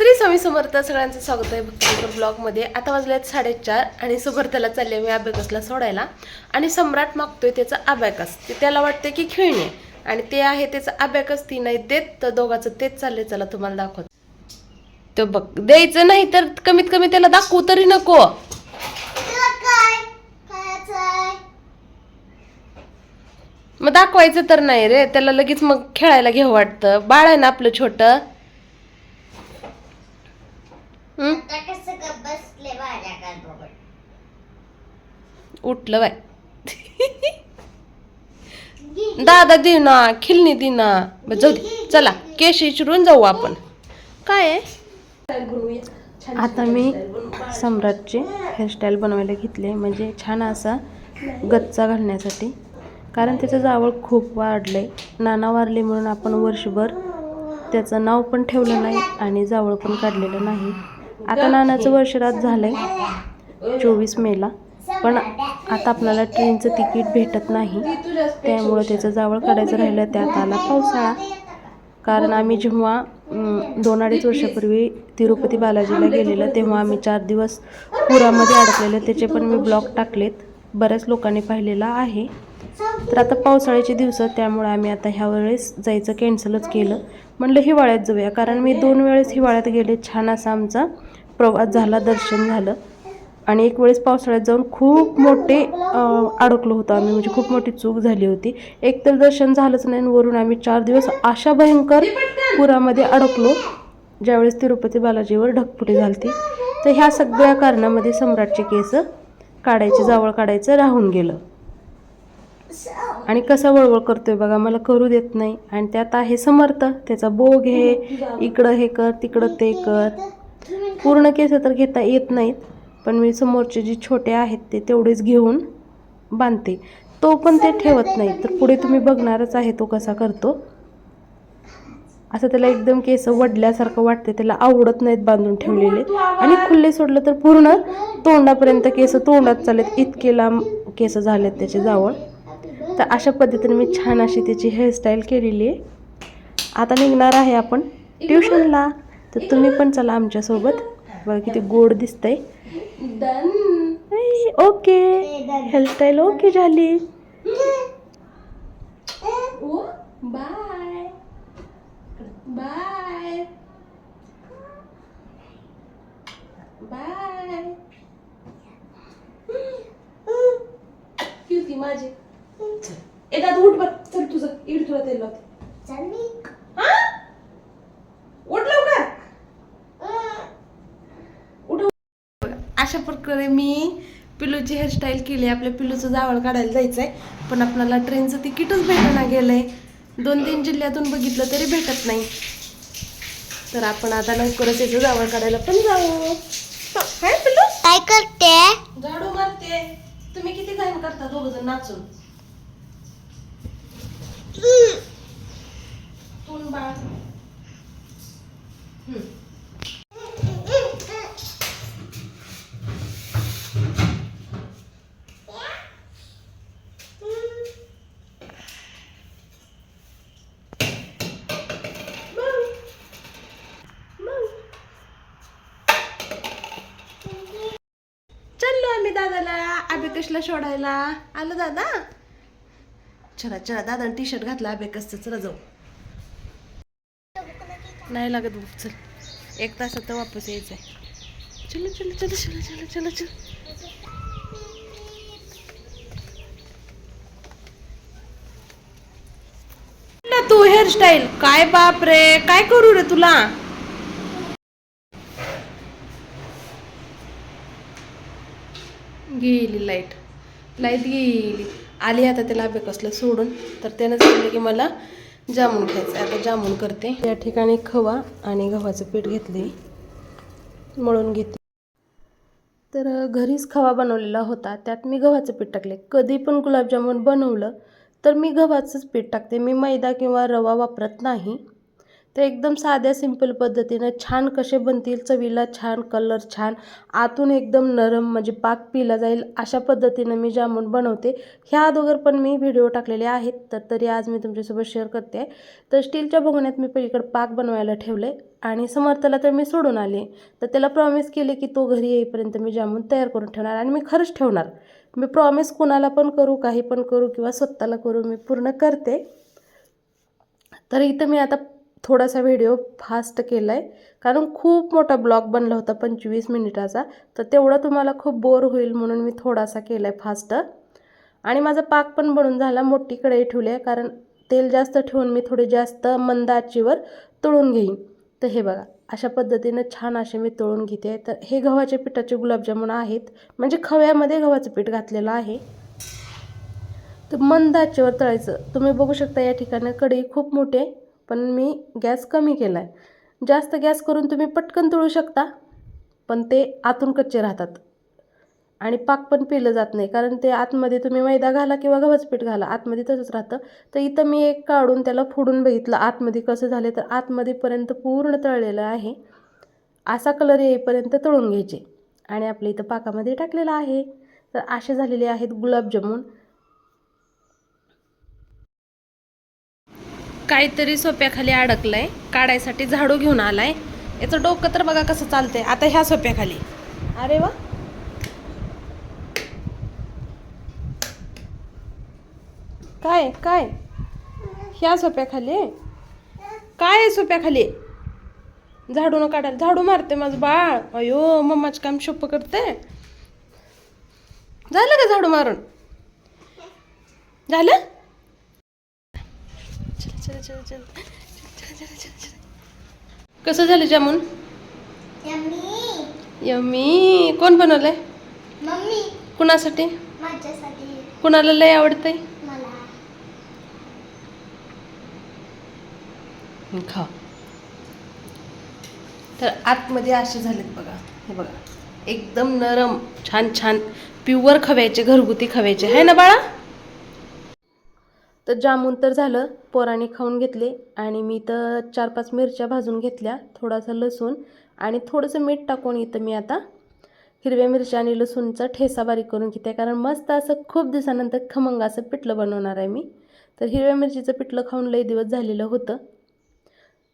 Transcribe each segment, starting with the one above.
श्री स्वामी समर्थ सगळ्यांचं स्वागत आहे भक्तीपूर ब्लॉगमध्ये. आता वाजल्यात साडेचार आणि समर्थला चालले मी अभ्याकसला सोडायला. आणि सम्राट मागतोय त्याचा अभ्याकस ते त्याला वाटते की खेळणे. आणि ते आहे त्याचा अभ्याकस ती नाही देत तर दोघाचं तेच चाललंय. चला तुम्हाला दाखवत. तो बघ द्यायचं नाही तर कमीत कमी त्याला दाखवू तरी नको. मग दाखवायचं तर नाही रे. त्याला लगेच मग खेळायला घेऊ वाटतं. बाळ आहे ना आपलं छोटं? आता कसं ग बसले माझ्या बघत उठलं बाय. दादा दे ना खिलनी दे ना बरं, जाऊ दे. चला केश इचरून जाऊ आपण. काय आहे? आता मी सम्राटचे हेअरस्टाईल बनवायला घेतले म्हणजे छान असा गच्चा घालण्यासाठी. कारण त्याचं जावळ खूप वाढलंय. नाना वारले म्हणून आपण वर्षभर त्याचं नाव पण ठेवलं नाही आणि जावळ पण काढलेलं नाही. आता नानाचं वर्षरात आहे चोवीस मेला. पण आता आपल्याला ट्रेनचं तिकीट भेटत नाही. त्यामुळं त्याचं जावळ काढायचं राहिलं त्यात आला पावसाळा. कारण आम्ही जेव्हा दोन अडीच वर्षापूर्वी तिरुपती बालाजीला गेलेलं तेव्हा आम्ही चार दिवस पुरामध्ये अडकलेलं. त्याचे पण मी ब्लॉग टाकलेत. बऱ्याच लोकांनी पाहिलेला आहे. तर आता पावसाळ्याचे दिवस त्यामुळे आम्ही आता ह्या वेळेस जायचं कॅन्सलच केलं. म्हणलं हिवाळ्यात जाऊया कारण मी दोन वेळेस हिवाळ्यात गेले. छान असा आमचा प्रवास झाला दर्शन झालं. आणि एक वेळेस पावसाळ्यात जाऊन खूप मोठे अडकलो होतो आम्ही. म्हणजे खूप मोठी चूक झाली होती. एक तर दर्शन झालंच नाही वरून आम्ही चार दिवस अशा भयंकर पुरामध्ये अडकलो ज्यावेळेस तिरुपती बालाजीवर ढकपुटी झालती. तर ह्या सगळ्या कारणामध्ये सम्राटचे केस काढायचे जावळ काढायचं राहून गेलं. आणि कसा वळवळ करतोय बघा मला करू देत नाही. आणि त्यात आहे समर्थ. त्याचा बोग हे इकडं हे कर तिकडं ते कर. पूर्ण केस तर घेता येत नाहीत पण मी समोरचे जे छोटे आहेत ते तेवढेच घेऊन बांधते. तो पण ते ठेवत नाही तर पुढे तुम्ही बघणारच आहे तो कसा करतो. असं त्याला एकदम केस वडल्यासारखं वाटते त्याला आवडत नाहीत बांधून ठेवलेले. आणि खुल्ले सोडलं तर पूर्ण तोंडापर्यंत केस तोंडात चालेत इतके लांब केस झालेत त्याचे जावळ. तर अशा पद्धतीने मी छान अशी त्याची हेअरस्टाईल केलेली आहे. आता निघणार आहे आपण ट्युशनला तर तुम्ही पण चला आमच्यासोबत. बघा किती गोड दिसतंय. ओके. हेअरस्टाईल ओके झाली. बाय. बाय. बाय. माझी. दादा उठ बघ. चल तुझं. इड तुला तेल लावते. चल मी हा? उठ लवकर उठ अशा प्रकारे मी पिलूची हेअरस्टाईल केली. आपल्या पिलूचं जावळ काढायला जायचंय. पण आपल्याला ट्रेनचं तिकीटच भेटना गेलंय. दोन तीन जिल्ह्यातून बघितलं तरी भेटत नाही. तर आपण आता लवकरच याचं जावळ काढायला पण जाऊ. हाय पिलू. काय करते? झाडू मारते. तुम्ही किती घाण करता दोघ जण नाचून तून बाळ. अभ्याकशला सोडायला आलं दादा? चला चला दादा टी शर्ट घातला अभ्याकसचं चला जाऊ. नाही लागत बघ चल. एक तासात तर वापस यायचं आहे चलो चलो चलो चलो चलो चलो. चल तू हेअरस्टाईल काय बाप रे काय करू रे तुला? गेली लाइट लाईत गेली आली आता त्याला अभ्याकसला सोडून तर त्यानं सांगितलं की मला जामून खायचं आहे. आता जामून करते. या ठिकाणी खवा आणि गव्हाचं पीठ घेतले मळून घेते. तर घरीच खवा बनवलेला होता. त्यात मी गव्हाचं पीठ टाकले कधी पण गुलाबजामुन बनवलं तर मी गव्हाचंच पीठ टाकते. मी मैदा किंवा रवा वापरत नाही. तर एकदम साध्या सिंपल पद्धतीनं छान कसे बनतील चवीला छान कलर छान आतून एकदम नरम म्हणजे पाक पिला जाईल अशा पद्धतीनं मी जामून बनवते. ह्या अगोदर पण मी व्हिडिओ टाकलेले आहेत तर तरी आज मी तुमच्यासोबत शेअर करते. आहे तर स्टीलच्या भोगण्यात मी पलीकडे पाक बनवायला ठेवले आणि समर्थला तर मी सोडून आले. तर त्याला प्रॉमिस केले की तो घरी येईपर्यंत मी जामून तयार करून ठेवणार आणि मी खरंच ठेवणार. मी प्रॉमिस कुणाला पण करू काही पण करू किंवा स्वतःला करू मी पूर्ण करते. तर इथं मी आता थोडासा व्हिडिओ फास्ट केला आहे कारण खूप मोठा ब्लॉग बनला होता पंचवीस मिनिटाचा. तर तेवढा तुम्हाला खूप बोर होईल म्हणून मी थोडासा केला आहे फास्ट. आणि माझा पाक पण बनून झाला मोठी कढई ठेवली आहे. कारण तेल जास्त ठेवून मी थोडे जास्त मंद आचेवर तळून घेईन. तर हे बघा अशा पद्धतीनं छान असे मी तळून घेते. तर हे गव्हाच्या पिठाचे गुलाबजामुन आहेत. म्हणजे खव्यामध्ये गव्हाचं पीठ घातलेलं आहे. तर मंद आचेवर तळायचं. तुम्ही बघू शकता या ठिकाणी कढई खूप मोठी आहे. पण मी गॅस कमी केला आहे जास्त गॅस करून तुम्ही पटकन तळू शकता पण ते आतून कच्चे राहतात. आणि पाक पण पिलं जात नाही कारण ते आतमध्ये तुम्ही मैदा घाला किंवा गव्हाचं पीठ घाला आतमध्ये तसंच राहतं. तर इथं मी एक काढून त्याला फोडून बघितलं आतमध्ये कसं झाले तर आतमध्येपर्यंत पूर्ण तळलेलं आहे. असा कलर येईपर्यंत तळून घ्यायचे. आणि आपल्या इथं पाकामध्ये टाकलेलं आहे. तर असे झालेले आहेत गुलाबजामून. काहीतरी सोप्याखाली अडकलंय. काढायसाठी झाडू घेऊन आलाय. याचं डोकं तर बघा कसं चालतंय. आता ह्या सोप्याखाली. अरे वा. काय काय? ह्या सोप्याखाली? काय आहे सोप्याखाली? झाडू न काढायला. झाडू मारते माझं बाळ. अयो मम्माचं काम शोप करते झालं का झाडू मारून? झालं चल चल चल चल चल, चल, चल, चल. कसं झालं जामून? यम्मी. कोण बनवलंय? मम्मी. कुणासाठी? माझ्यासाठी. कुणाला लय आवडतंय? मला. खा. तर आतमध्ये असे झालेत बघा. हे बघा. एकदम नरम छान छान. प्युअर खव्याचे घरगुती खव्याचे. आहे ना बाळा? तर जामून तर झालं. पोराने खाऊन घेतले आणि मी तर चार पाच मिरच्या भाजून घेतल्या थोडासा लसूण आणि थोडंसं मीठ टाकून इथं मी आता हिरव्या मिरच्या आणि लसूणचा ठेसा बारीक करून घेते. कारण मस्त असं खूप दिवसानंतर खमंग असं पिठलं बनवणार आहे मी. तर हिरव्या मिरचीचं पिठलं खाऊन लई दिवस झालेलं होतं.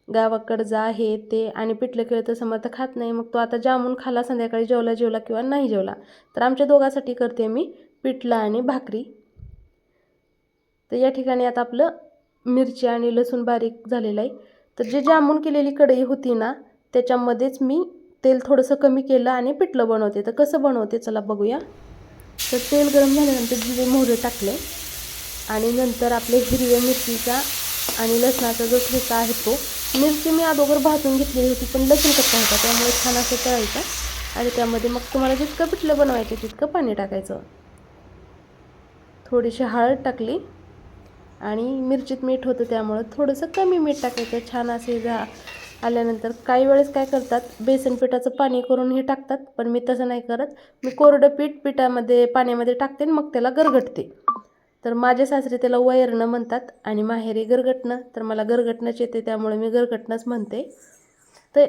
गावाकडं जा ते आणि पिठलं केलं तर समर्थ खात नाही. मग तो आता जामून खाला संध्याकाळी जेवला जेवला किंवा नाही जेवला. तर आमच्या दोघांसाठी करते मी पिठलं आणि भाकरी. तर या ठिकाणी आता आपलं मिरची आणि लसूण बारीक झालेलं आहे. तर जे जामून केलेली कढई होती ना त्याच्यामध्येच मी तेल थोडंसं कमी केलं आणि पिठलं बनवते. तर कसं बनवते चला बघूया. तर तेल गरम झाल्यानंतर जिरे मोहरे टाकले. आणि नंतर आपले हिरव्या मिरचीचा आणि लसणाचा जो ठेचा आहे तो मिरची मी अगोदर भाजून घेतलेली होती पण लसूण कच्चा होता त्यामुळे छान असं तळायचं. आणि त्यामध्ये मग तुम्हाला जितकं पिठलं बनवायचं तितकं पाणी टाकायचं. थोडीशी हळद टाकली. आणि मिरचीत मीठ होतं त्यामुळं थोडंसं कमी मीठ टाकायचं. छान असे जा आल्यानंतर काही वेळेस काय करतात बेसन पिठाचं पाणी करून हे टाकतात पण मी तसं नाही करत. मी कोरडं पीठ पिठामध्ये पाण्यामध्ये टाकते आणि मग त्याला गरगटते. तर माझे सासरे त्याला वैरणं म्हणतात आणि माहेरी गरगटणं तर मला गरगटणंच येते त्यामुळे मी गरगटणंच म्हणते. तर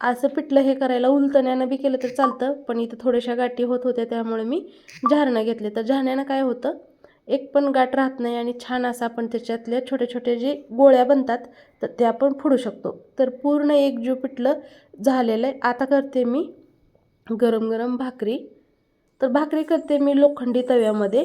असं पिठलं हे करायला उलतण्यानं बी केलं तर चालतं पण इथं थोड्याशा गाठी होत होत्या त्यामुळे मी झारणं घेतले. तर झारण्यानं काय होतं एक पण गाठ राहत नाही आणि छान असं आपण त्याच्यातल्या छोट्या छोट्या जे गोळ्या बनतात तर ते आपण फोडू शकतो. तर पूर्ण एक जीव पिठलं झालेलं आहे. आता करते मी गरम गरम भाकरी. तर भाकरी करते मी लोखंडी तव्यामध्ये.